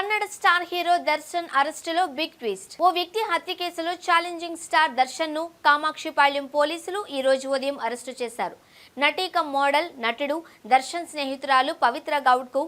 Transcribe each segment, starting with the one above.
Kannada star hero Darshan అరెస్టులో big twist. ఓ వ్యక్తి హత్య కేసులో ఛాలెంజింగ్ స్టార్ దర్శన్ను కామాక్షిపాళ్యం పోలీసులు ఈ రోజు ఉదయం అరెస్టు చేశారు. నటీక మోడల్ నటుడు దర్శన్ స్నేహితురాలు పవిత్ర గౌడ్కు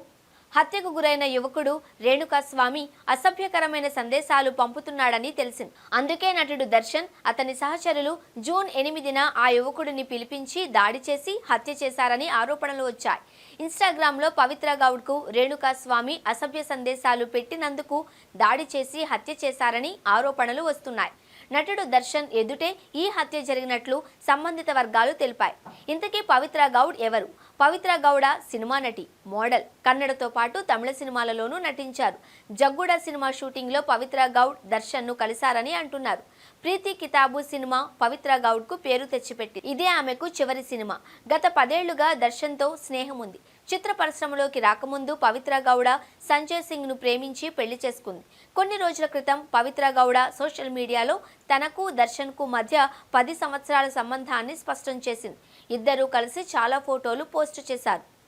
హత్యకు గురైన యువకుడు రేణుకాస్వామి అసభ్యకరమైన సందేశాలు పంపుతున్నాడని తెలిసింది. అందుకే నటుడు దర్శన్ అతని సహచరులు జూన్ ఎనిమిదిన ఆ యువకుడిని పిలిపించి దాడి చేసి హత్య చేశారని ఆరోపణలు వచ్చాయి. ఇన్స్టాగ్రామ్లో పవిత్ర గౌడ్కు రేణుకాస్వామి అసభ్య సందేశాలు పెట్టినందుకు దాడి చేసి హత్య చేశారని ఆరోపణలు వస్తున్నాయి. నటుడు దర్శన్ ఎదుటే ఈ హత్య జరిగినట్లు సంబంధిత వర్గాలు తెలిపాయి. ఇంతకీ పవిత్ర గౌడ్ ఎవరు? పవిత్ర గౌడ సినిమా నటి మోడల్ కన్నడతో పాటు తమిళ సినిమాలలోనూ నటించారు. జగ్గుడ సినిమా షూటింగ్లో పవిత్ర గౌడ్ దర్శన్ను కలిశారని అంటున్నారు. ప్రీతి కితాబు సినిమా పవిత్ర గౌడ్కు పేరు తెచ్చిపెట్టి ఇదే ఆమెకు చివరి సినిమా. గత పదేళ్ళుగా దర్శన్తో స్నేహం ఉంది. చిత్ర పరిశ్రమలోకి రాకముందు పవిత్ర గౌడ సంజయ్ సింగ్ను ప్రేమించి పెళ్ళి చేసుకుంది. కొన్ని రోజుల క్రితం పవిత్ర గౌడ సోషల్ మీడియాలో తనకు దర్శన్కు మధ్య పది సంవత్సరాల సంబంధాన్ని స్పష్టం చేసింది. ఇద్దరూ కలిసి చాలా ఫోటోలు పోస్ట్ చేశారు.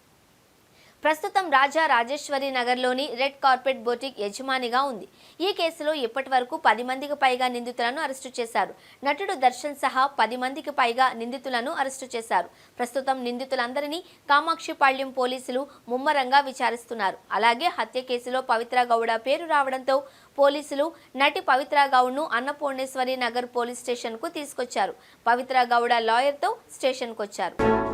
ప్రస్తుతం రాజా రాజేశ్వరి నగర్లోని రెడ్ కార్పెట్ బోటిక్ యజమానిగా ఉంది. ఈ కేసులో ఇప్పటి వరకు పది మందికి పైగా నిందితులను అరెస్టు చేశారు. నటుడు దర్శన్ సహా పది మందికి పైగా నిందితులను అరెస్టు చేశారు. ప్రస్తుతం నిందితులందరినీ కామాక్షిపాళ్యం పోలీసులు ముమ్మరంగా విచారిస్తున్నారు. అలాగే హత్య కేసులో పవిత్ర గౌడ పేరు రావడంతో పోలీసులు నటి పవిత్ర గౌడ్ను అన్నపూర్ణేశ్వరి నగర్ పోలీస్ స్టేషన్కు తీసుకొచ్చారు. పవిత్ర గౌడ లాయర్తో స్టేషన్కు వచ్చారు